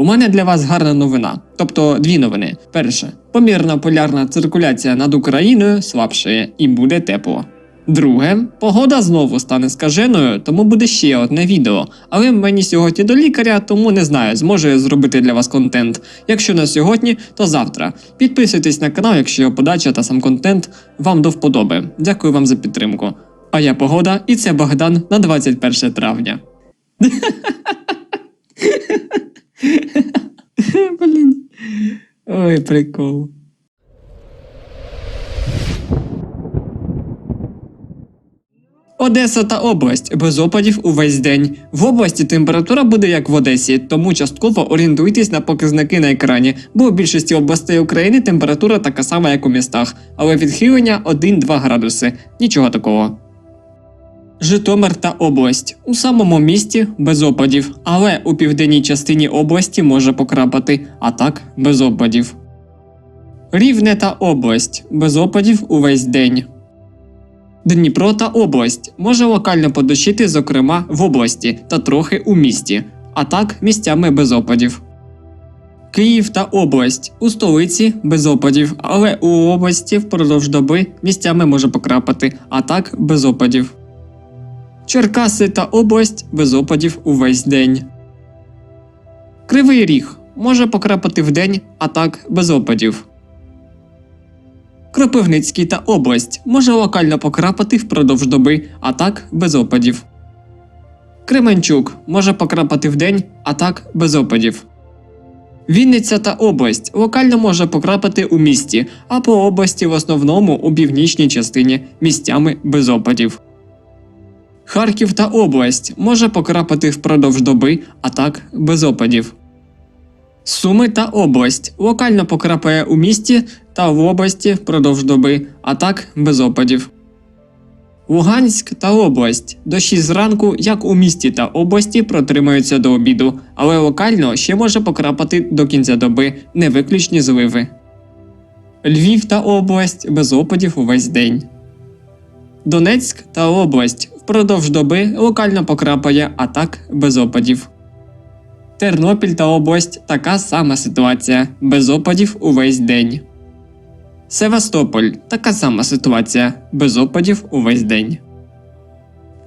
У мене для вас гарна новина, тобто дві новини. Перше, помірна полярна циркуляція над Україною слабшає і буде тепло. Друге, погода знову стане скаженою, тому буде ще одне відео. Але мені сьогодні до лікаря, тому не знаю, зможу я зробити для вас контент. Якщо не сьогодні, то завтра. Підписуйтесь на канал, якщо його подача та сам контент вам до вподоби. Дякую вам за підтримку. А я погода, і це Богдан на 21 травня. Прикол. Одеса та область без опадів увесь день. В області температура буде як в Одесі, тому частково орієнтуйтесь на показники на екрані, бо у більшості областей України температура така сама, як у містах, але відхилення 1-2 градуси. Нічого такого. Житомир та область у самому місті без опадів, але у південній частині області може покрапати, а так без опадів. Рівне та область без опадів увесь день. Дніпро та область може локально подощити, зокрема в області та трохи у місті, а так місцями без опадів. Київ та область у столиці без опадів, але у області впродовж доби місцями може покрапати, а так без опадів. Черкаси та область без опадів увесь день. Кривий ріг може покрапати вдень, а так без опадів. Кропивницький та область може локально покрапати впродовж доби, а так без опадів. Кременчук може покрапати вдень, а так без опадів. Вінниця та область локально може покрапати у місті, а по області в основному у північній частині місцями без опадів. Харків та область може покрапати впродовж доби, а так без опадів. Суми та область локально покрапає у місті та в області впродовж доби, а так без опадів. Луганськ та область дощі зранку, як у місті та області, протримаються до обіду, але локально ще може покрапати до кінця доби невиключні зливи. Львів та область без опадів увесь день. Донецьк та область впродовж доби локально покрапає, а так без опадів. Тернопіль та область така сама ситуація, без опадів увесь день. Севастополь така сама ситуація, без опадів увесь день.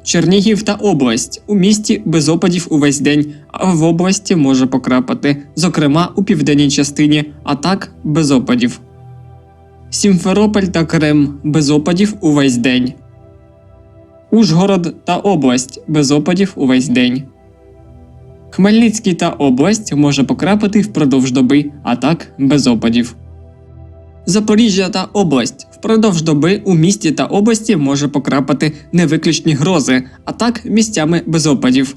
Чернігів та область у місті без опадів увесь день, а в області може покрапати, зокрема у південній частині, а так без опадів. Сімферополь та Крим без опадів увесь день. Ужгород та область без опадів увесь день. Хмельницький та область може покрапати впродовж доби, а так без опадів. Запоріжжя та область впродовж доби у місті та області може покрапати невиключні грози, а так місцями без опадів.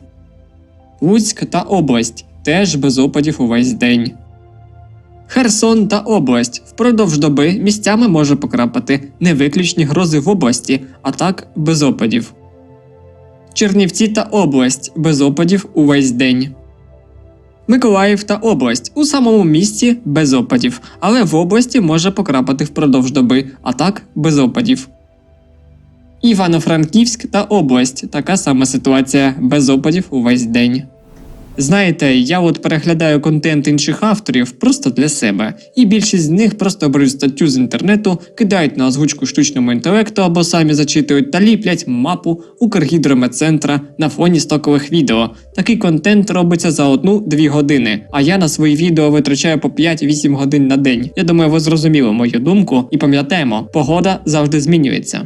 Луцьк та область теж без опадів увесь день. Херсон та область впродовж доби місцями може покрапати невиключні грози в області, а так без опадів. Чернівці та область без опадів увесь день. Миколаїв та область у самому місті без опадів, але в області може покрапати впродовж доби, а так без опадів. Івано-Франківськ та область така сама ситуація без опадів увесь день. Знаєте, я от переглядаю контент інших авторів просто для себе, і більшість з них просто беруть статтю з інтернету, кидають на озвучку штучному інтелекту або самі зачитують та ліплять мапу Укргідрометцентра на фоні стокових відео. Такий контент робиться за 1-2 години, а я на свої відео витрачаю по 5-8 годин на день. Я думаю, ви зрозуміли мою думку і пам'ятаємо, погода завжди змінюється.